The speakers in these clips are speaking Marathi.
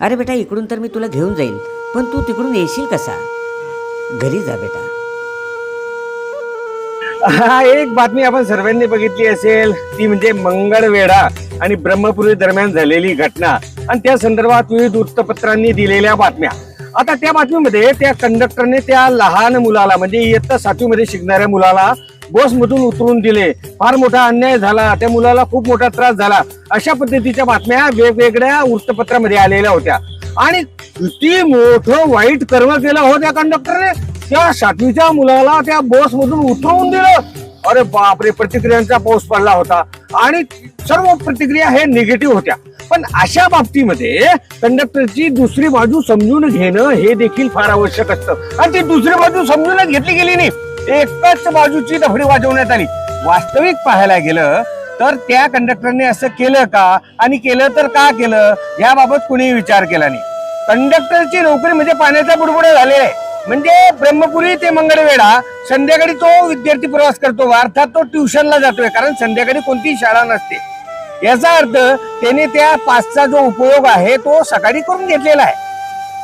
अरे बेटा इकडून तर मी तुला घेऊन जाईल पण तू तिकडून येशील कसा? घरी जा बेटा. हा एक बातमी आपण सर्वांनी बघितली असेल ती म्हणजे मंगळवेढा आणि ब्रह्मपुरी दरम्यान झालेली घटना. आणि त्या संदर्भात विविध वृत्तपत्रांनी दिलेल्या बातम्या. आता त्या बातमीमध्ये त्या कंडक्टरने त्या लहान मुलाला म्हणजे इयत्ता सातवीमध्ये शिकणाऱ्या मुलाला बसमधून उतरून दिले. फार मोठा अन्याय झाला. त्या मुलाला खूप मोठा त्रास झाला. अशा पद्धतीच्या बातम्या वेगवेगळ्या वृत्तपत्रामध्ये आलेल्या होत्या. आणि किती मोठं वाईट कर्म केलं हो त्या कंडक्टरने त्या सातवीच्या मुलाला त्या बसमधून उतरवून दिलं. अरे बापरे प्रतिक्रियांचा पाऊस पडला होता. आणि सर्व प्रतिक्रिया हे निगेटिव्ह होत्या. पण अशा बाबतीमध्ये कंडक्टरची दुसरी बाजू समजून घेणं हे देखील फार आवश्यक असतं. आणि ती दुसरी बाजू समजूनच घेतली गेली नाही. एकच बाजूची दफडी वाजवण्यात आली. वास्तविक पाहायला गेलं तर त्या कंडक्टरने असं केलं का? आणि केलं तर का केलं? याबाबत कुणी विचार केला नाही. कंडक्टरची नोकरी म्हणजे पाण्याचा बुडबुडा झालेला आहे. म्हणजे ब्रह्मपुरी ते मंगळवेढा संध्याकाळी तो विद्यार्थी प्रवास करतो अर्थात तो ट्युशनला जातोय कारण संध्याकाळी कोणतीही शाळा नसते. याचा अर्थ त्याने त्या पासचा जो उपयोग आहे तो सकाळी करून घेतलेला आहे.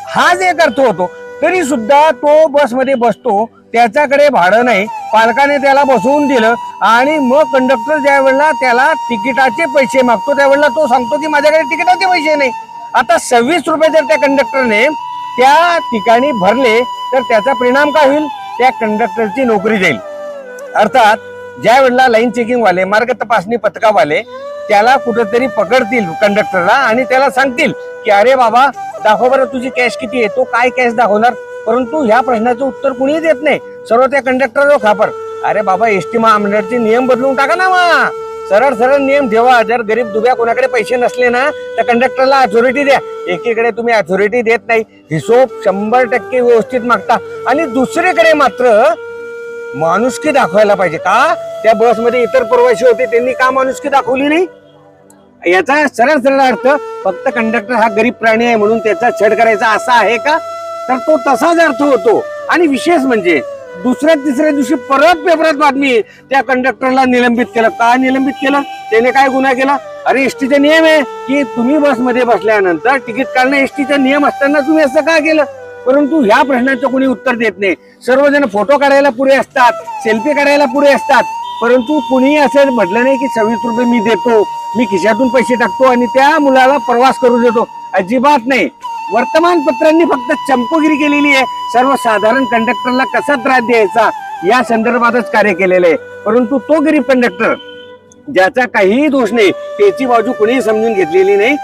हा जे एक अर्थ होतो. तरी सुद्धा तो बसमध्ये बसतो. त्याच्याकडे भाडं नाही. पालकाने त्याला बसवून दिलं आणि मग कंडक्टर ज्या वेळेला त्याला तिकिटाचे पैसे मागतो त्यावेळेला तो सांगतो की माझ्याकडे तिकिटाचे पैसे नाही. आता सव्वीस रुपये जर त्या कंडक्टरने त्या ठिकाणी भरले तर त्याचा परिणाम काय होईल? त्या कंडक्टरची नोकरी जाईल. अर्थात ज्या वेळेला लाईन चेकिंग वाले मार्ग तपासणी पथकावाले त्याला कुठेतरी पकडतील कंडक्टरला आणि त्याला सांगतील की अरे बाबा दाखव बरं तुझी कॅश किती आहे तो काय कॅश दाखवणार? परंतु ह्या प्रश्नाचं उत्तर कुणीही देत नाही. सर्व त्या कंडक्टर खापर. अरे बाबा एस टी महामंडळाचे नियम बदलून टाका ना मा सरळ सरळ नियम ठेवा. जर गरीब दुब्या कोणाकडे पैसे नसले ना तर कंडक्टरला अथॉरिटी द्या. एकीकडे तुम्ही अथॉरिटी देत नाही. हिशोब शंभर टक्के व्यवस्थित मागता. आणि दुसरीकडे मात्र माणुसकी दाखवायला पाहिजे का? त्या बसमध्ये इतर प्रवासी होते त्यांनी का माणुसकी दाखवली नाही? याचा सरळ सरळ अर्थ फक्त कंडक्टर हा गरीब प्राणी आहे म्हणून त्याचा छेड करायचा असा आहे का? तर तो तसाच अर्थ होतो. आणि विशेष म्हणजे दुसऱ्या तिसऱ्या दिवशी परत पेपरात बातमी त्या कंडक्टरला निलंबित केलं. का निलंबित केलं? त्याने काय गुन्हा केला? अरे एसटीचा नियम आहे की तुम्ही बसमध्ये बसल्यानंतर तिकीट काढणं एसटीचा नियम असताना तुम्ही असं का केलं? परंतु ह्या प्रश्नाचं कोणी उत्तर देत नाही. सर्वजण फोटो काढायला पुढे असतात सेल्फी काढायला पुढे असतात. परंतु कुणी असं म्हटलं नाही की सव्वीस रुपये मी देतो मी खिशातून पैसे टाकतो आणि त्या मुलाला प्रवास करू देतो. अजिबात नाही. वर्तमानपत्रांनी फक्त चंपगिरी केलेली आहे. सर्वसाधारण कंडक्टरला कसा त्रास द्यायचा? या संदर्भातच कार्य केलेलं आहे. परंतु तो गरीब कंडक्टर ज्याचा काहीही दोष नाही त्याची बाजू कुणीही समजून घेतलेली नाही.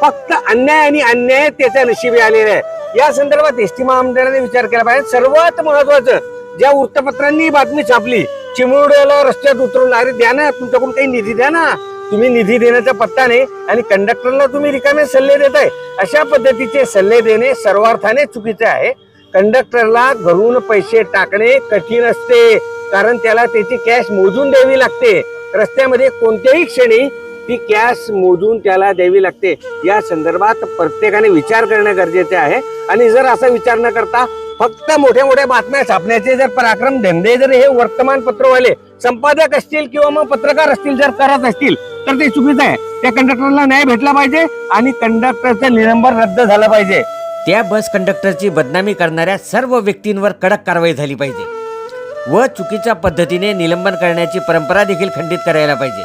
फक्त अन्याय आणि अन्याय त्याच्या नशिबी आलेला आहे. या संदर्भात एस टी महामंडळाने विचार केला पाहिजे. सर्वात महत्वाचं ज्या वृत्तपत्रांनी बातमी छापली चिमुरड्याला रस्त्यात उतरवलं अरे द्या ना तुमच्याकडून काही निधी द्या ना. तुम्ही निधी देण्याचा पत्ता नाही आणि कंडक्टरला तुम्ही रिकामे सल्ले देताय. अशा पद्धतीचे सल्ले देणे सर्वार्थाने चुकीचे आहे. कंडक्टरला घरून पैसे टाकणे कठीण असते कारण त्याला त्याची कॅश मोजून द्यावी लागते. रस्त्यामध्ये कोणत्याही क्षणी ती कॅश मोजून त्याला द्यावी लागते. या संदर्भात प्रत्येकाने विचार करणं गरजेचे आहे. आणि जर असा विचार न करता फक्त मोठ्या मोठ्या बातम्या छापण्याचे जर पराक्रम धंदे जर हे वर्तमानपत्रवाले संपादक असतील किंवा मग पत्रकार असतील जर करत असतील तर ते चुकीचं आहे. त्या कंडक्टरला न्याय भेटला पाहिजे आणि कंडक्टरचं निलंबन रद्द झालं पाहिजे. त्या बस कंडक्टरची बदनामी करणाऱ्या सर्व व्यक्तींवर कडक कारवाई झाली पाहिजे व चुकीच्या पद्धतीने निलंबन करण्याची परंपरा देखील खंडित करायला पाहिजे.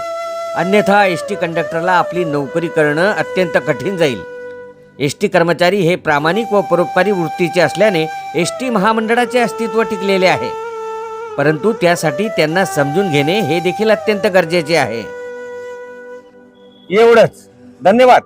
अन्यथा एस टी कंडक्टरला आपली नोकरी करणं अत्यंत कठीण जाईल. एस टी कर्मचारी हे प्रामाणिक व परोपकारी वृत्तीचे असल्याने एस टी महामंडळाचे अस्तित्व टिकलेले आहे. परंतु त्यासाठी त्यांना समजून घेणे हे देखील अत्यंत गरजेचे आहे. एवढंच. धन्यवाद.